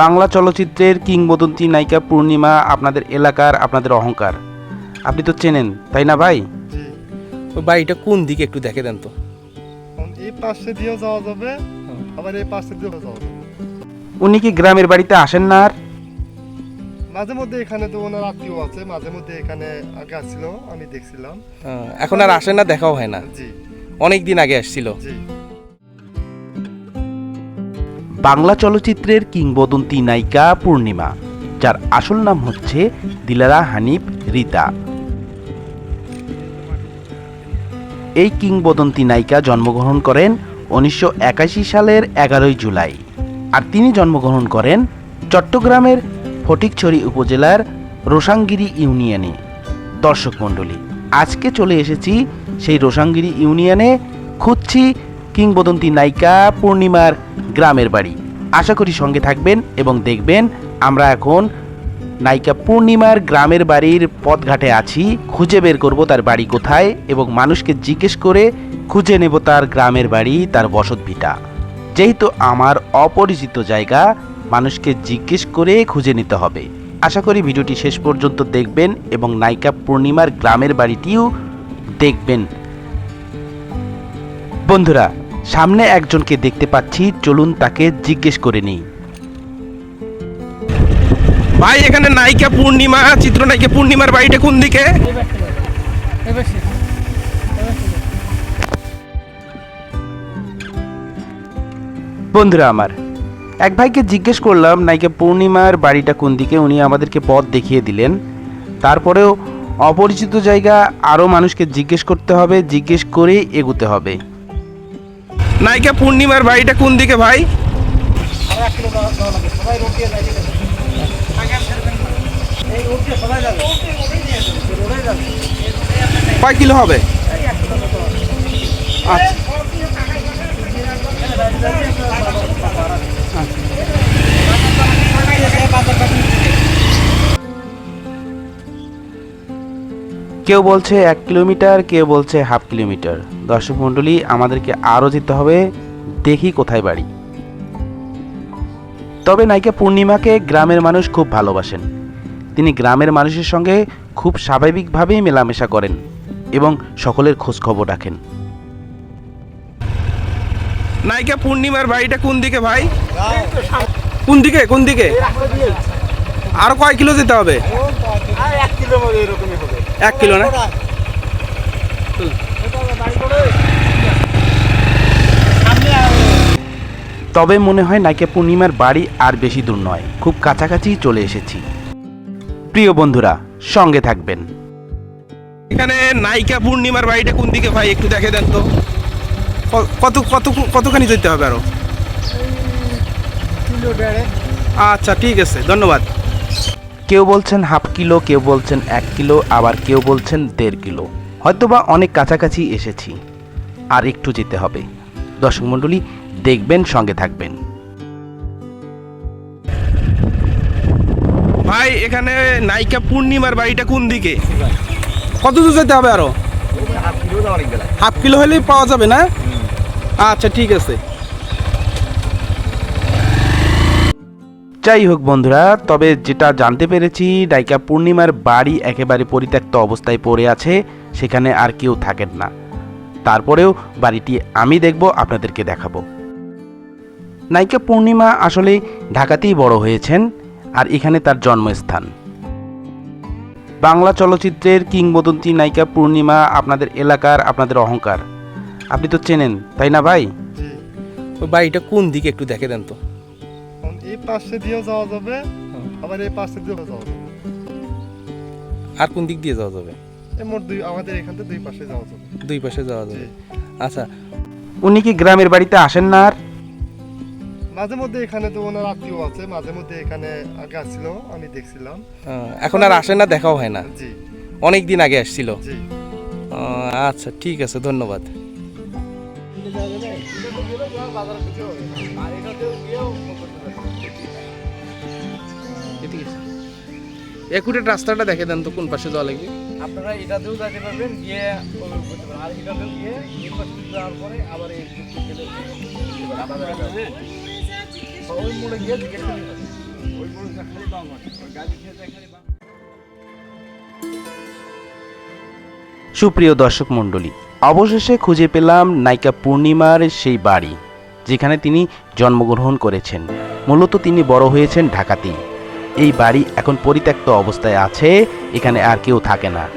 বাংলা চলচ্চিত্রের কিংবদন্তি নায়িকা পূর্ণিমা আপনাদের এলাকার আপনাদের অহংকার। আপনি তো চেনেন তাই না ভাই? বাড়িটা কোন দিকে একটু দেখে দেন তো। এই পাশে দিয়েও যাওয়া যাবে আবার এই পাশে দিয়েও যাওয়া যাবে। উনি কি গ্রামের বাড়িতে আসেন না আর? মাঝে মধ্যে এখানে তো ওনার আত্মীয় আছে মাঝে মধ্যে এখানে আগে আসছিল আমি দেখছিলাম। এখন আর আসে না দেখাও হয় না। জি। অনেক দিন আগে আসছিল। জি। বাংলা চলচ্চিত্রের কিংবদন্তি নায়িকা পূর্ণিমা, যার আসল নাম হচ্ছে দিলারা হানিফ রীতা। এই কিংবদন্তি নায়িকা জন্মগ্রহণ করেন উনিশশো একাশি সালের এগারোই জুলাই আর তিনি জন্মগ্রহণ করেন চট্টগ্রামের ফটিকছড়ি উপজেলার রোসাঙ্গিরি ইউনিয়নে। দর্শক মণ্ডলী, আজকে চলে এসেছি সেই রোসাঙ্গিরি ইউনিয়নে খুঁজছি কিংবদন্তি নায়িকা পূর্ণিমার গ্রামের বাড়ি। আশা করি সঙ্গে থাকবেন এবং দেখবেন আমরা এখন নায়িকা পূর্ণিমার গ্রামের বাড়ির পথঘাটে আছি, খুঁজে বের করব তার বাড়ি কোথায় এবং মানুষকে জিজ্ঞেস করে খুঁজে নেব তার গ্রামের বাড়ি, তার বসত ভিটা। যেহেতু আমার অপরিচিত জায়গা, মানুষকে জিজ্ঞেস করে খুঁজে নিতে হবে। আশা করি ভিডিওটি শেষ পর্যন্ত দেখবেন এবং নায়িকা পূর্ণিমার গ্রামের বাড়িটিও দেখবেন। বন্ধুরা সামনে একজনকে দেখতে পাচ্ছি চলুন তাকে জিজ্ঞেস করে নিই। ভাই এখানে নায়িকা পূর্ণিমা চিত্রনায়িকা পূর্ণিমার বাড়িটা কোন দিকে? বন্ধুরা আমার এক ভাইকে জিজ্ঞেস করলাম নায়িকা পূর্ণিমার বাড়িটা কোন দিকে উনি আমাদেরকে পথ দেখিয়ে দিলেন। তারপরেও অপরিচিত জায়গা আরও মানুষকে জিজ্ঞেস করতে হবে জিজ্ঞেস করেই এগুতে হবে। নায়িকা পূর্ণিমার বাড়িটা কোন দিকে ভাই? কয় কিলো হবে? আচ্ছা। কেউ বলছে এক কিলোমিটার, কেউ বলছে হাফ কিলোমিটার। দর্শক মণ্ডলী, আমাদেরকে আরও যেতে হবে, দেখি কোথায় বাড়ি। তবে নায়িকা পূর্ণিমাকে গ্রামের মানুষ খুব ভালোবাসেন। তিনি গ্রামের মানুষের সঙ্গে খুব স্বাভাবিকভাবেই মেলামেশা করেন এবং সকলের খোঁজখবর রাখেন। নায়িকা পূর্ণিমার বাড়িটা কোন দিকে ভাই? কোন দিকে কোন দিকে? আর কয় কিলো যেতে হবে? এক কিলো না? তবে মনে হয় নায়িকা পূর্ণিমার বাড়ি আর বেশি দূর নয়। খুব কাছাকাছি চলে এসেছি। প্রিয় বন্ধুরা সঙ্গে থাকবেন। এখানে নায়িকা পূর্ণিমার বাড়িটা কোন দিকে ভাই? একটু দেখে দেন তো। কত কত কতখানি যেতে হবে আরও? আচ্ছা ঠিক আছে। ধন্যবাদ। কেউ বলছেন হাফ কিলো কেউ বলছেন এক কিলো আবার কেউ বলছেন দেড় কিলো। হয়তোবা অনেক কাছাকাছি এসেছি। আর একটু যেতে হবে। দর্শক মণ্ডলী দেখবেন সঙ্গে থাকবেন। ভাই এখানে নায়িকা পূর্ণিমার বাড়িটা কোন দিকে? কত দূর যেতে হবে আরও? হাফ কিলো হলেই পাওয়া যাবে না? আচ্ছা ঠিক আছে। যাই হোক বন্ধুরা, তবে যেটা জানতে পেরেছি ডাইকা পূর্ণিমার বাড়ি একেবারে পরিত্যক্ত অবস্থায় পড়ে আছে, সেখানে আর কেউ থাকেন না। তারপরেও বাড়িটি আমি দেখব, আপনাদেরকে দেখাবো। নায়িকা পূর্ণিমা আসলে ঢাকাতেই বড় হয়েছেন, আর এখানে তার জন্মস্থান। বাংলা চলচ্চিত্রের কিংবদন্তি নায়িকা পূর্ণিমা আপনাদের এলাকার, আপনাদের অহংকার। আপনি তো চেনেন, তাই না ভাই? বাড়িটা কোন দিকে একটু দেখে দেন তো। এই পাশে দিয়েও যাওয়া যাবে আবার এই পাশে দিয়েও যাওয়া যাবে। আর কোন দিক দিয়ে যাওয়া যাবে? এই মোট দুই আমাদের এখান থেকে দুই পাশে যাওয়া যাবে। দুই পাশে যাওয়া যাবে। আচ্ছা উনি কি গ্রামের বাড়িতে আসেন না আর? মাঝে মধ্যে এখানে তো ওনার আত্মীয় আছে মাঝে মধ্যে এখানে আগে আসছিল আমি দেখছিলাম। এখন আর আসে না দেখাও হয় না। জি। অনেক দিন আগে আসছিল। জি। আচ্ছা ঠিক আছে ধন্যবাদ। একুটের রাস্তাটা দেখে দেন তো কোন পাশে যাওয়া লাগবে? আপনারা এটাতেও যেতে পারবেন গিয়ে। আর এটাতেও গিয়ে এই পাশে যাওয়ার পরে আবার এই ওই মোড়ে গিয়ে জিজ্ঞেস ওই খালি ওই গাড়ি খেতে খালি বামন সুপ্রিয় দর্শক মণ্ডলী অবশেষে খুঁজে পেলাম নায়িকা পূর্ণিমার সেই বাড়ি, যেখানে তিনি জন্মগ্রহণ করেছেন। মূলত তিনি বড় হয়েছেন ঢাকাতেই। এই বাড়ি এখন পরিত্যক্ত অবস্থায় আছে, এখানে আর কেউ থাকে না।